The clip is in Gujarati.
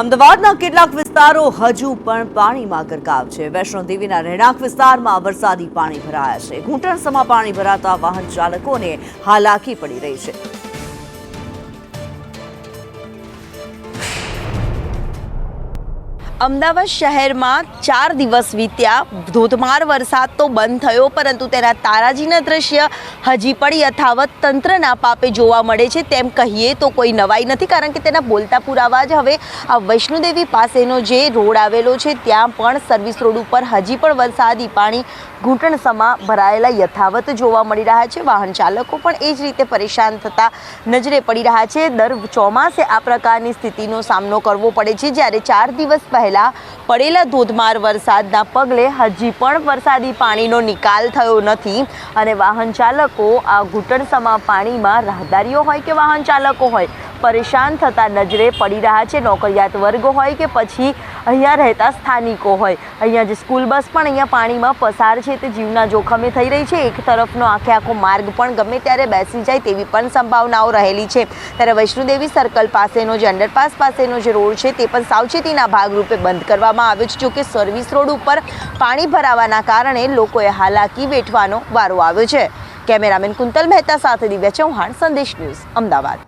અમદાવાદના કેટલાક વિસ્તારો હજુ પણ પાણીમાં ગરકાવ છે. વૈષ્ણોદેવીના રહેણાંક વિસ્તારમાં વરસાદી પાણી ભરાયા છે. ઘૂંટણસમાં પાણી ભરાતા વાહન ચાલકોને હાલાકી પડી રહી છે. અમદાવાદ શહેરમાં ચાર દિવસ વીત્યા. ધોધમાર વરસાદ તો બંધ થયો, પરંતુ તેના તારાજીના દ્રશ્ય હજી પણ યથાવત તંત્રના પાપે જોવા મળે છે. તેમ કહીએ તો કોઈ નવાઈ નથી, કારણ કે તેના બોલતા પુરાવા જ હવે આ વૈષ્ણોદેવી પાસેનો જે રોડ આવેલો છે, ત્યાં પણ સર્વિસ રોડ ઉપર હજી પણ વરસાદી પાણી ઘૂંટણસમા ભરાયેલા યથાવત જોવા મળી રહ્યા છે. વાહન ચાલકો પણ એ જ રીતે પરેશાન થતા નજરે પડી રહ્યા છે. દર ચોમાસે આ પ્રકારની સ્થિતિનો સામનો કરવો પડે છે. જ્યારે ચાર દિવસ પહેલા પડેલા ધોધમાર વરસાદના પગલે હજી પણ વરસાદી પાણીનો નિકાલ થયો નથી અને વાહન ચાલકો આ ઘૂંટણસમા પાણીમાં રાહદારીઓ હોય કે વાહન ચાલકો હોય પરેશાન થતા નજરે પડી રહ્યા છે. નોકરિયાત વર્ગ હોય કે પછી અહીંયા રહેતા સ્થાનિકો હોય. અહીંયા જે સ્કૂલ બસ પણ અહીંયા પાણીમાં પસાર છે તે જીવના જોખમે થઈ રહી છે. એક તરફનો આખે આખો માર્ગ પણ ગમે ત્યારે બેસી જાય તેવી પણ સંભાવનાઓ રહેલી છે. ત્યારે વૈષ્ણોદેવી સર્કલ પાસેનો જે અંડરપાસ પાસેનો જે રોડ છે તે પણ સાવચેતીના ભાગરૂપે બંધ કરવામાં આવ્યો છે. જોકે સર્વિસ રોડ ઉપર પાણી ભરાવાના કારણે લોકોએ હાલાકી વેઠવાનો વારો આવ્યો છે. કેમેરામેન કુંતલ મહેતા સાથે દિવ્યા ચૌહાણ, સંદેશ ન્યૂઝ, અમદાવાદ.